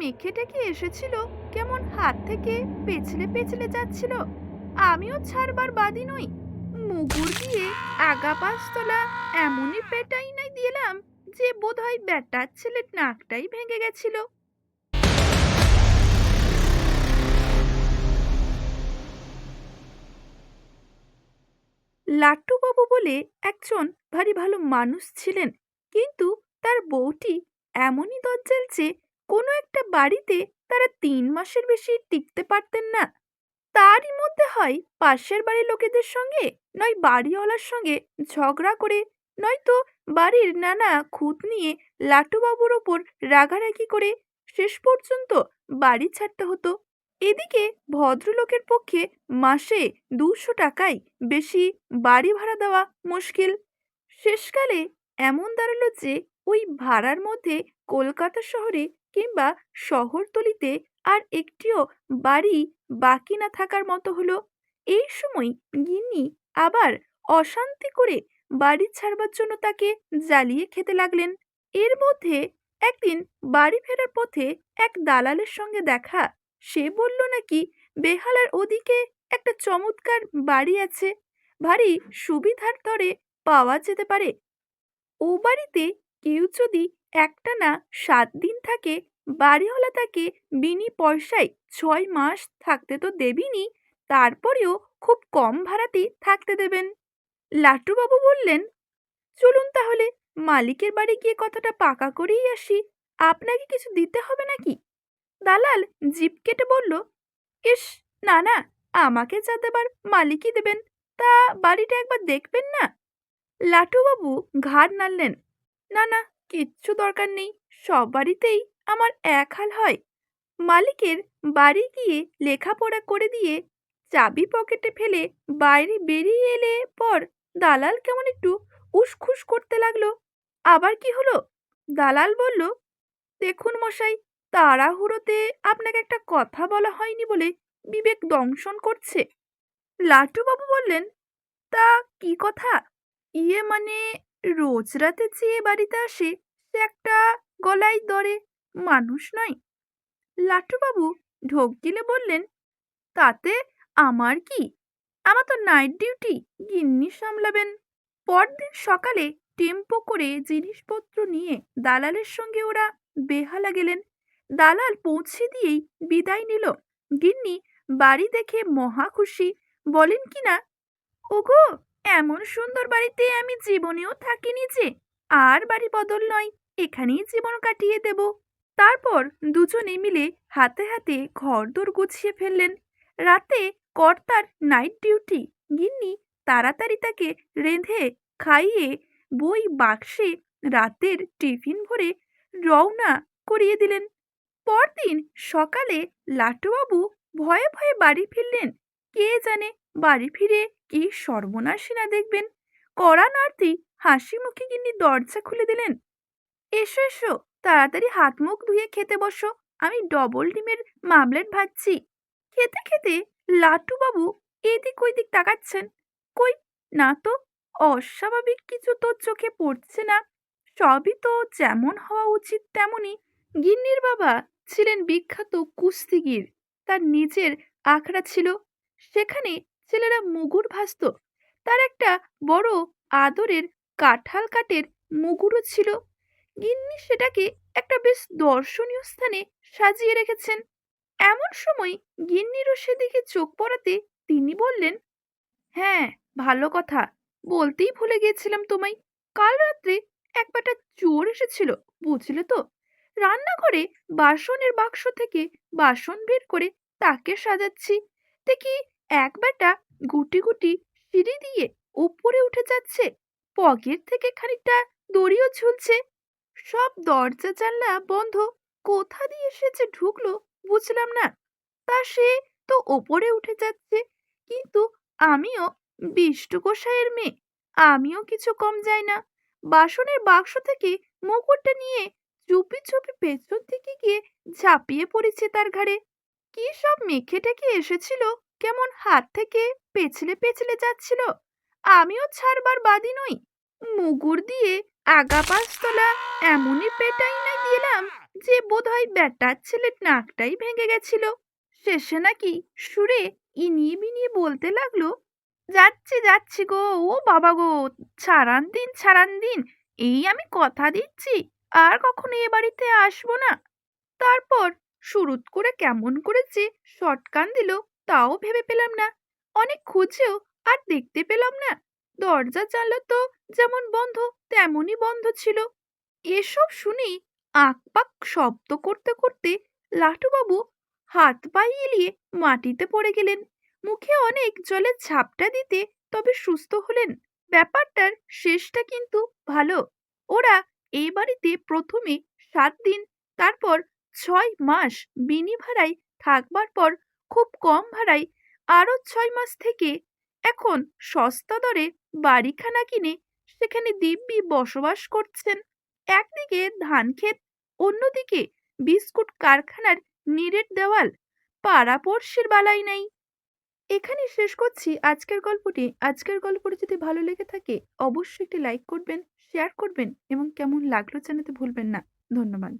মেখে কি এসেছিল? কেমন হাত থেকে পেছলে পেছলে যাচ্ছিল? আমিও ছাড়বার বাদি নই। মুগুর দিয়ে আগা পাঁচতলা এমনই পেটাই নাই দিলাম যে বোধহয় ব্যাটার ছেলের নাকটাই ভেঙে গেছিল। লাট্টুবাবু বলে একজন ভারী ভালো মানুষ ছিলেন, কিন্তু তার বউটি এমনই দজ্জাল যে কোনো একটা বাড়িতে তারা তিন মাসের বেশি টিকতে পারতেন না। তারই মধ্যে হয় পাশের বাড়ির লোকেদের সঙ্গে, নয় বাড়িওয়ালার সঙ্গে ঝগড়া করে, নয়তো বাড়ির নানা খুঁত নিয়ে লাটুবাবুর ওপর রাগারাগি করে শেষ পর্যন্ত বাড়ি ছাড়তে হতো। এদিকে ভদ্রলোকের পক্ষে মাসে দুশো টাকায় বেশি বাড়ি ভাড়া দেওয়া মুশকিল। শেষকালে এমন দাঁড়াল যে ওই ভাড়ার মধ্যে কলকাতা শহরে কিংবা শহরতলিতে আর একটিও বাড়ি বাকি না থাকার মতো হলো? এই সময় গিন্নি আবার অশান্তি করে বাড়ি ছাড়বার জন্য তাকে জ্বালিয়ে খেতে লাগলেন। এর মধ্যে একদিন বাড়ি ফেরার পথে এক দালালের সঙ্গে দেখা, সে বলল নাকি বেহালার ওদিকে একটা চমৎকার বাড়ি আছে, ভারী সুবিধার দরে পাওয়া যেতে পারে। ও বাড়িতে কেউ যদি একটানা সাত দিন থাকে, বাড়িওয়ালা তাকে বিনি পয়সায় ছয় মাস থাকতে তো দেবিনি তারপরেও খুব কম ভাড়াতেই থাকতে দেবেন। লাট্টুবাবু বললেন, চলুন তাহলে, মালিকের বাড়ি গিয়ে কথাটা পাকা করেই আসি। আপনাকে কিছু দিতে হবে নাকি? দালাল জিপ কেটে বলল, ইস, না না, আমাকে যা দেবার মালিকই দেবেন। তা বাড়িটা একবার দেখবেন না? লাটুবাবু ঘাড় নাড়লেন না না, কিচ্ছু দরকার নেই। সব বাড়িতেই আমার এক হাল হয়। মালিকের বাড়ি গিয়ে লেখাপড়া করে দিয়ে চাবি পকেটে ফেলে বাইরে বেরিয়ে এলে পর দালাল কেমন একটু উসখুস করতে লাগল। আবার কি হলো? দালাল বলল, দেখুন মশাই, তাড়াহুড়োতে আপনাকে একটা কথা বলা হয়নি বলে বিবেক দংশন করছে। লাটুবাবু বললেন, তা কি কথা? ইয়ে মানে রোজ রাতে যে বাড়িতে আসে, সে একটা গলায় দরে, মানুষ নয়। লাটুবাবু ঢোক গিলে বললেন, তাতে আমার কি? আমার তো নাইট ডিউটি গিন্নি সামলাবেন। পরদিন সকালে টেম্পো করে জিনিসপত্র নিয়ে দালালের সঙ্গে ওরা বেহালা গেলেন। দালাল পৌঁছে দিয়েই বিদায় নিল। গিন্নি বাড়ি দেখে মহা খুশি। বলেন কি না? ওগো এমন সুন্দর বাড়িতে আমি জীবনেও থাকিনি যে, আর বাড়ি বদল নয়, এখানেই জীবন কাটিয়ে দেব। তারপর দুজনে মিলে হাতে হাতে ঘরদোর গুছিয়ে ফেললেন। রাতে কর্তার নাইট ডিউটি, গিন্নি তাড়াতাড়ি তাকে রেঁধে খাইয়ে বই বাক্সে রাতের টিফিন ভরে রওনা করিয়ে দিলেন। পরদিন সকালে লাটুবাবু ভয়ে ভয়ে বাড়ি ফিরলেন। কে জানে বাড়ি ফিরে কি সর্বনাশী না দেখবেন? কড়া নাড়তেই হাসি মুখে গিন্নি দরজা খুলে দিলেন। এসো এসো, তাড়াতাড়ি হাত মুখ ধুয়ে খেতে বসো। আমি ডবল ডিমের মামলেট ভাজছি। খেতে খেতে লাটুবাবু এদিক ওইদিক তাকাচ্ছেন। কই, না তো, অস্বাভাবিক কিছু তো চোখে পড়ছে না। সবই তো যেমন হওয়া উচিত তেমনই। গিন্নির বাবা ছিলেন বিখ্যাত কুস্তিগির। তার নিজের আখড়া ছিল সেখানে ছেলেরা মুগুর ভাসত। তার একটা বড় আদরের কাঁঠাল কাঠের মুগুরও ছিল। গিন্নি সেটাকে একটা বেশ দর্শনীয় স্থানে সাজিয়ে রেখেছেন। এমন সময় গিন্নিরও সেদিকে চোখ পড়াতে তিনি বললেন হ্যাঁ ভালো কথা। বলতেই ভুলে গিয়েছিলাম তোমায়। কাল রাত্রে এক বাটা চোর এসেছিল, বুঝলে তো? রান্নাঘরে বাসনের বাক্স থেকে বাসন বের করে তাকে সাজাচ্ছি। দেখি এক বেটা গুটি গুটি সিঁড়ি দিয়ে উপরে উঠে যাচ্ছে। পকেট থেকে খানিকটা দড়িও ঝুলছে। সব দরজা জানলা বন্ধ। কোথা দিয়ে এসেছে ঢুকলো বুঝলাম না। তা সে তো ওপরে উঠে যাচ্ছে। কিন্তু আমিও বিষ্টু গোসাইয়ের মেয়ে। আমিও কিছু কম যাই না। বাসনের বাক্স থেকে মুকুটটা নিয়ে চুপি চুপি পেছন থেকে গিয়ে ঝাঁপিয়ে পড়েছে তার ঘাড়ে। কি সব মেখে টেকে এসেছিল? কেমন হাত থেকে পেছলে পেছলে যাচ্ছিল। আমিও ছাড়বার বাদি নই। মুগুর দিয়ে আগা পাঁচতলা এমনই পেটাই না দিলাম যে বোধহয় বেটার ছেলের নাকটাই ভেঙে গেছিল। শেষে নাকি সুরে ইনিয়ে বিনিয়ে বলতে লাগল, যাচ্ছি যাচ্ছি গো, ও বাবা গো, ছাড়ান দিন ছাড়ান দিন, এই আমি কথা দিচ্ছি, আর কখনো এ বাড়িতে আসব না। তারপর শুরুত করে কেমন করে যে শটকান দিল তাও ভেবে পেলাম না। অনেক খুঁজেও আর দেখতে পেলাম না। দরজা জানলা তো যেমন বন্ধ, তেমনই বন্ধ ছিল। এসব শুনে আঁকপাক শব্দ করতে করতে লাটুবাবু হাত পা এলিয়ে মাটিতে পড়ে গেলেন। মুখে অনেক জলের ঝাপটা দিতে তবে সুস্থ হলেন। ব্যাপারটার শেষটা কিন্তু ভালো। ওরা এই বাড়িতে প্রথমে সাত দিন, তারপর ছয় মাস বিনি ভাড়ায় থাকবার পর খুব কম ভাড়ায় আরও ছয় মাস থেকে এখন সস্তা দরে বাড়িখানা কিনে সেখানে দিব্যি বসবাস করছেন। একদিকে ধান ক্ষেত, অন্যদিকে বিস্কুট কারখানার নিরেট দেওয়াল পাড়াপড়শির বালাই নেই। এখানে শেষ করছি আজকের গল্পটি। আজকের গল্পটি যদি ভালো লেগে থাকে, অবশ্যই একটি লাইক করবেন, শেয়ার করবেন এবং কেমন লাগল জানাতে ভুলবেন না। ধন্যবাদ।